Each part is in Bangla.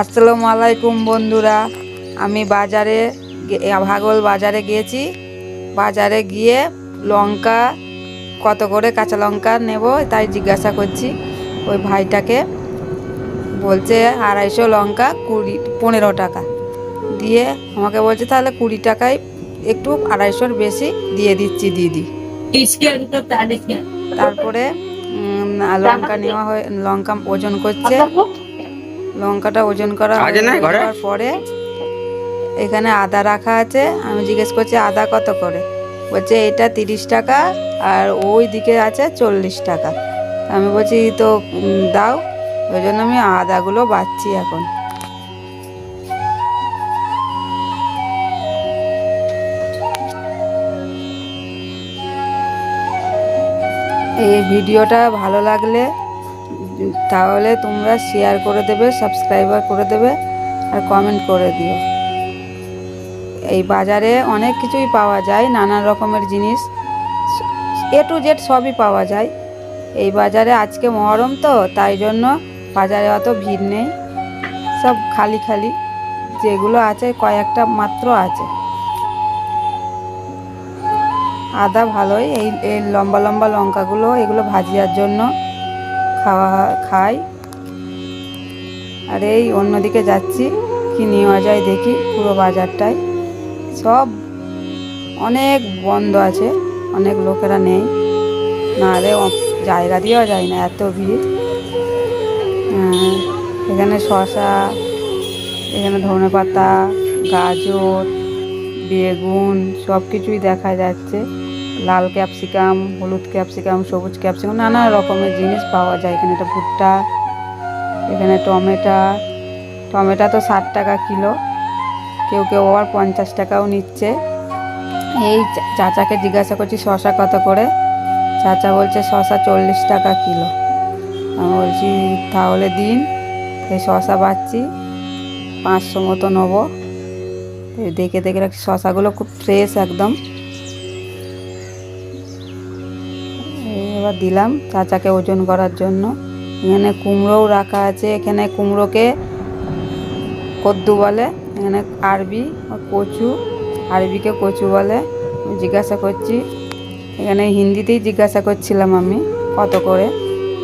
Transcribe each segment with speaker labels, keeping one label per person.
Speaker 1: আসসালামু আলাইকুম বন্ধুরা। আমি বাজারে ভাগল বাজারে গিয়েছি। বাজারে গিয়ে লঙ্কা, কত করে কাঁচা লঙ্কা নেব তাই জিজ্ঞাসা করছি। ওই ভাইটাকে বলছে আড়াইশো লঙ্কা কুড়ি, পনেরো টাকা। দিয়ে আমাকে বলছে তাহলে কুড়ি টাকায় একটু আড়াইশোর বেশি দিয়ে দিচ্ছি দিদি। তারপরে লঙ্কা নেওয়া হয়ে, লঙ্কা ওজন করছে। লঙ্কাটা ওজন করা
Speaker 2: ঘরে?
Speaker 1: পরে এখানে আদা রাখা আছে। আমি জিজ্ঞেস করছি আদা কত করে? বলছে এটা তিরিশ টাকা আর ওই দিকে আছে চল্লিশ টাকা। আমি বলছি তো দাও। ওই জন্য আমি আদাগুলো বাচ্ছি এখন। এই ভিডিওটা ভালো লাগলে তাহলে তোমরা শেয়ার করে দেবে সাবস্ক্রাইবার করে দেবে, আর কমেন্ট করে দিও। এই বাজারে অনেক কিছুই পাওয়া যায়, নানা রকমের জিনিস। এ টু জেড সবই পাওয়া যায়। এই বাজারে আজকে মহরম তো, তাই জন্য বাজারে অত ভিড় নেই। সব খালি খালি, যেগুলো আছে কয়েকটা মাত্র আছে। আদা ভালোই, এই এই লম্বা লম্বা লঙ্কাগুলো, এগুলো ভাজিয়ার জন্য। খাওয়া, খাই। আর এই অন্যদিকে যাচ্ছি, কি নেওয়া যায় দেখি, পুরো বাজারটায় সব অনেক বন্ধ আছে, অনেক লোকেরা নেই। নাহলে জায়গা দিয়েও যায় না, এত ভিড়। এখানে শশা এখানে ধনে পাতা গাজর, বেগুন সব কিছুই দেখা যাচ্ছে। লাল ক্যাপসিকাম, হলুদ ক্যাপসিকাম, সবুজ ক্যাপসিকাম, নানা রকমের জিনিস পাওয়া যায়। এখানে একটা ভুট্টা, এখানে টমেটা। টমেটো তো ষাট টাকা কিলো। কেউ কেউ আবার পঞ্চাশ টাকাও নিচ্ছে। এই চাচাকে জিজ্ঞাসা করছি শশা কত করে? চাচা বলছে শশা চল্লিশ টাকা কিলো। আমি বলছি, তাহলে দিন, এই শশা বাচ্ছি পাঁচশো মতো নেব। দেখে দেখে রাখছি, শশাগুলো খুব ফ্রেশ একদম। এবার দিলাম চাচাকে ওজন করার জন্য। এখানে কুমড়োও রাখা আছে। এখানে কুমড়োকে কদ্দু বলে, এখানে আরবি কচু, আরবিকে কচু বলে জিজ্ঞাসা করছি। এখানে হিন্দিতেই জিজ্ঞাসা করছিলাম আমি, কত করে?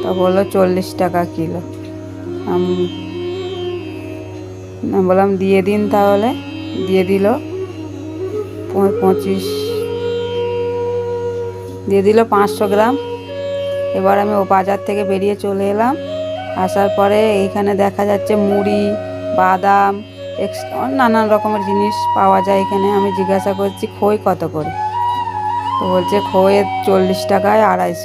Speaker 1: তা বলল চল্লিশ টাকা কিলো। বললাম দিয়ে দিন তাহলে। দিয়ে দিল পঁচিশ, দিয়ে দিল পাঁচশো গ্রাম। এবার আমি ও বাজার থেকে বেরিয়ে চলে এলাম। আসার পরে এইখানে দেখা যাচ্ছে মুড়ি, বাদাম নানান রকমের জিনিস পাওয়া যায় এখানে। আমি জিজ্ঞাসা করছি, খই কত করে? তো বলছে খইয়ের চল্লিশ টাকায় আড়াইশো।